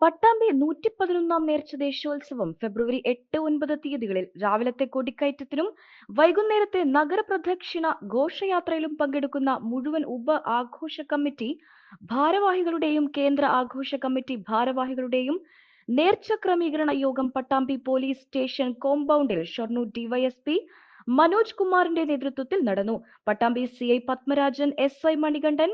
പട്ടാമ്പി നൂറ്റി പതിനൊന്നാം നേർച്ച ദേശീയോത്സവം ഫെബ്രുവരി എട്ട് ഒൻപത് തീയതികളിൽ രാവിലത്തെ കൊടിക്കയറ്റത്തിനും വൈകുന്നേരത്തെ നഗരപ്രദക്ഷിണ ഘോഷയാത്രയിലും പങ്കെടുക്കുന്ന മുഴുവൻ ഉപ ആഘോഷ കമ്മിറ്റി ഭാരവാഹികളുടെയും കേന്ദ്ര ആഘോഷ കമ്മിറ്റി ഭാരവാഹികളുടെയും നേർച്ച ക്രമീകരണ യോഗം പട്ടാമ്പി പോലീസ് സ്റ്റേഷൻ കോമ്പൗണ്ടിൽ ഷൊർണൂർ ഡിവൈഎസ്പി മനോജ് കുമാറിന്റെ നേതൃത്വത്തിൽ നടന്നു. Pattambi C I Padmarajan S I Manikandan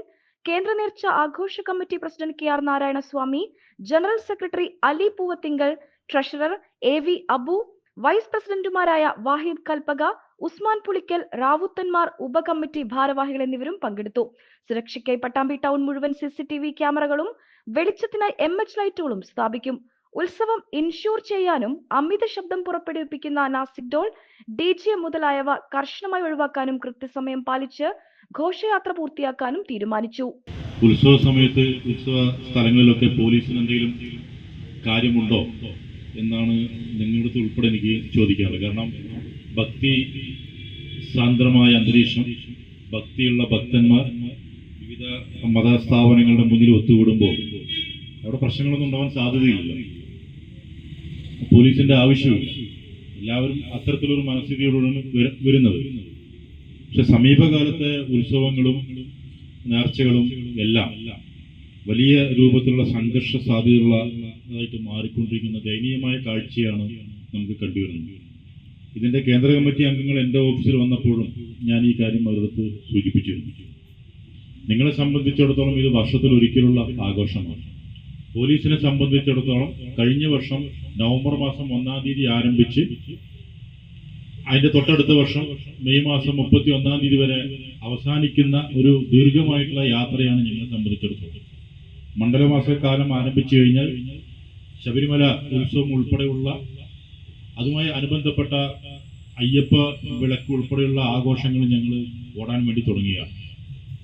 കേന്ദ്ര നേർച്ച ആഘോഷ committee president K R Narayanaswamy general secretary Ali Poovathinkal treasurer A V Abu vice പ്രസിഡന്റുമാരായ വാഹിദ് കൽപ്പക ഉസ്മാൻ പുളിക്കൽ റാവുത്തന്മാർ ഉപകമ്മിറ്റി ഭാരവാഹികൾ എന്നിവരും പങ്കെടുത്തു. സുരക്ഷയ്ക്കായി പട്ടാമ്പി ടൗൺ മുഴുവൻ സിസിടിവി ക്യാമറകളും വെളിച്ചത്തിനായി എം എച്ച് ലൈറ്റുകളും സ്ഥാപിക്കും. ഉത്സവം ഇൻഷൂർ ചെയ്യാനും അമിത ശബ്ദം പുറപ്പെടുവിപ്പിക്കുന്ന നാസിക് ഡോൾ ഡി മുതലായവ കർശനമായി ഒഴിവാക്കാനും കൃത്യസമയം പാലിച്ച് ഘോഷയാത്ര പൂർത്തിയാക്കാനും തീരുമാനിച്ചു. ഉത്സവ സമയത്ത് ഉത്സവ സ്ഥലങ്ങളിലൊക്കെ പോലീസിന് എന്തെങ്കിലും കാര്യമുണ്ടോ എന്നാണ് നിങ്ങളുടെ ഉൾപ്പെടെ എനിക്ക് ചോദിക്കാറ് കാരണം ഭക്തി സാന്ദ്രമായ അന്തരീക്ഷം ഭക്തിയുള്ള ഭക്തന്മാർ വിവിധ മതസ്ഥാപനങ്ങളുടെ മുന്നിൽ ഒത്തുകൂടുമ്പോൾ അവിടെ പ്രശ്നങ്ങളൊന്നും ഉണ്ടാവാൻ സാധ്യതയില്ല. പോലീസിന്റെ ആവശ്യമില്ല എല്ലാവരും അത്തരത്തിലൊരു മനസ്ഥിതിയോടാണ് വര- വരുന്നത്. പക്ഷെ സമീപകാലത്തെ ഉത്സവങ്ങളും നേർച്ചകളും എല്ലാം വലിയ രൂപത്തിലുള്ള സംഘർഷ സാധ്യതയുള്ളതായിട്ട് മാറിക്കൊണ്ടിരിക്കുന്ന ദയനീയമായ കാഴ്ചയാണ് നമുക്ക് കണ്ടുവരുന്നത്. ഇതിന്റെ കേന്ദ്ര കമ്മിറ്റി അംഗങ്ങൾ എന്റെ ഓഫീസിൽ വന്നപ്പോഴും ഞാൻ ഈ കാര്യം അവരടുത്ത് സൂചിപ്പിച്ചിരുന്നു. നിങ്ങളെ സംബന്ധിച്ചിടത്തോളം ഇത് വർഷത്തിൽ ഒരിക്കലുള്ള ആഘോഷമാണ്. പോലീസിനെ സംബന്ധിച്ചിടത്തോളം കഴിഞ്ഞ വർഷം നവംബർ മാസം ഒന്നാം തീയതി ആരംഭിച്ച് അതിന്റെ തൊട്ടടുത്ത വർഷം മെയ് മാസം മുപ്പത്തി ഒന്നാം തീയതി വരെ അവസാനിക്കുന്ന ഒരു ദീർഘമായിട്ടുള്ള യാത്രയാണ് ഞങ്ങളെ സംബന്ധിച്ചിടത്തോളം. മണ്ഡലമാസക്കാലം ആരംഭിച്ചു കഴിഞ്ഞാൽ ശബരിമല ഉത്സവം ഉൾപ്പെടെയുള്ള അതുമായി അനുബന്ധപ്പെട്ട അയ്യപ്പ വിളക്ക് ഉൾപ്പെടെയുള്ള ആഘോഷങ്ങൾ ഞങ്ങൾ ഓടാൻ വേണ്ടി തുടങ്ങിയാണ്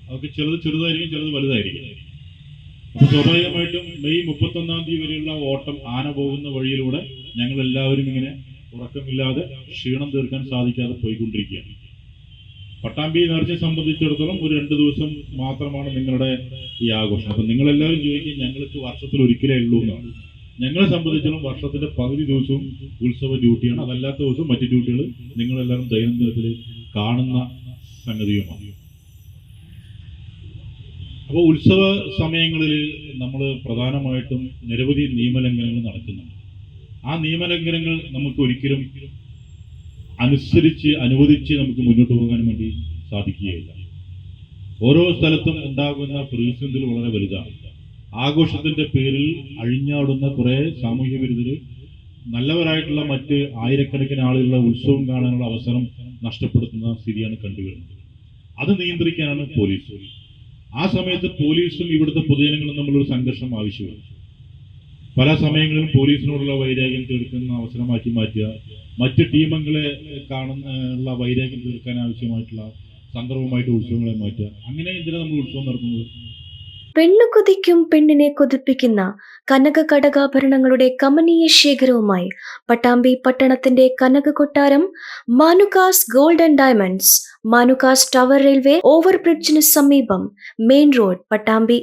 അതൊക്കെ ചിലത് ചെറുതായിരിക്കും ചിലത് വലുതായിരിക്കും. അപ്പൊ സ്വാഭാവികമായിട്ടും മെയ് മുപ്പത്തൊന്നാം തീയതി വരെയുള്ള ഓട്ടം ആന പോകുന്ന വഴിയിലൂടെ ഞങ്ങൾ എല്ലാവരും ഇങ്ങനെ ഉറക്കമില്ലാതെ ക്ഷീണം തീർക്കാൻ സാധിക്കാതെ പോയിക്കൊണ്ടിരിക്കുകയാണ് പട്ടാമ്പി നേർച്ചയെ സംബന്ധിച്ചിടത്തോളം ഒരു രണ്ട് ദിവസം മാത്രമാണ് നിങ്ങളുടെ ഈ ആഘോഷം. അപ്പൊ നിങ്ങളെല്ലാവരും ചോദിക്കും ഞങ്ങൾക്ക് വർഷത്തിൽ ഒരിക്കലേ ഉള്ളൂ എന്നാണ്. ഞങ്ങളെ സംബന്ധിച്ചിടത്തോളം വർഷത്തിന്റെ പകുതി ദിവസവും ഉത്സവ ഡ്യൂട്ടിയാണ്. അതല്ലാത്ത ദിവസവും മറ്റു ഡ്യൂട്ടികൾ നിങ്ങളെല്ലാവരും ദൈനംദിനത്തിൽ കാണുന്ന സംഗതിയുമാണ്. അപ്പോൾ ഉത്സവ സമയങ്ങളിൽ നമ്മൾ പ്രധാനമായിട്ടും നിരവധി നിയമലംഘനങ്ങൾ നടക്കുന്നുണ്ട്. ആ നിയമലംഘനങ്ങൾ നമുക്ക് ഒരിക്കലും അനുസരിച്ച് അനുവദിച്ച് നമുക്ക് മുന്നോട്ട് പോകാൻ വേണ്ടി സാധിക്കുകയില്ല. ഓരോ സ്ഥലത്തും ഉണ്ടാകുന്ന പ്രതിസന്ധികൾ വളരെ വലുതാണ്. ആഘോഷത്തിന്റെ പേരിൽ അഴിഞ്ഞാടുന്ന കുറെ സാമൂഹ്യ വിരുദ്ധര് നല്ലവരായിട്ടുള്ള മറ്റ് ആയിരക്കണക്കിന് ആളുകളുടെ ഉത്സവം കാണാനുള്ള അവസരം നഷ്ടപ്പെടുത്തുന്ന സ്ഥിതിയാണ് കണ്ടുവരുന്നത്. അത് നിയന്ത്രിക്കാനാണ് പോലീസ്. ആ സമയത്ത് പോലീസും ഇവിടുത്തെ പൊതുജനങ്ങളും തമ്മിലൊരു സംഘർഷം ആവശ്യമാണ്. പല സമയങ്ങളിലും പോലീസിനോടുള്ള വൈരാഗ്യം തീർക്കുന്ന അവസരമാക്കി മാറ്റുക മറ്റ് ടീമംഗങ്ങളെ കാണുന്ന ഉള്ള വൈരാഗ്യം തീർക്കാൻ ആവശ്യമായിട്ടുള്ള സന്ദർഭമായിട്ട് ഉത്സവങ്ങളെ മാറ്റുക. അങ്ങനെ എന്തിനാണ് നമ്മൾ ഉത്സവം നടത്തുന്നത്. പെണ്ണു കൊതിക്കും പെണ്ണിനെ കൊതിപ്പിക്കുന്ന കനക കടകാഭരണങ്ങളുടെ കമനീയ ശേഖരവുമായി പട്ടാമ്പി പട്ടണത്തിന്റെ കനക കൊട്ടാരം Manukas gold and diamonds Manukas tower railway ഓവർബ്രിഡ്ജിന് സമീപം മെയിൻ റോഡ് പട്ടാമ്പി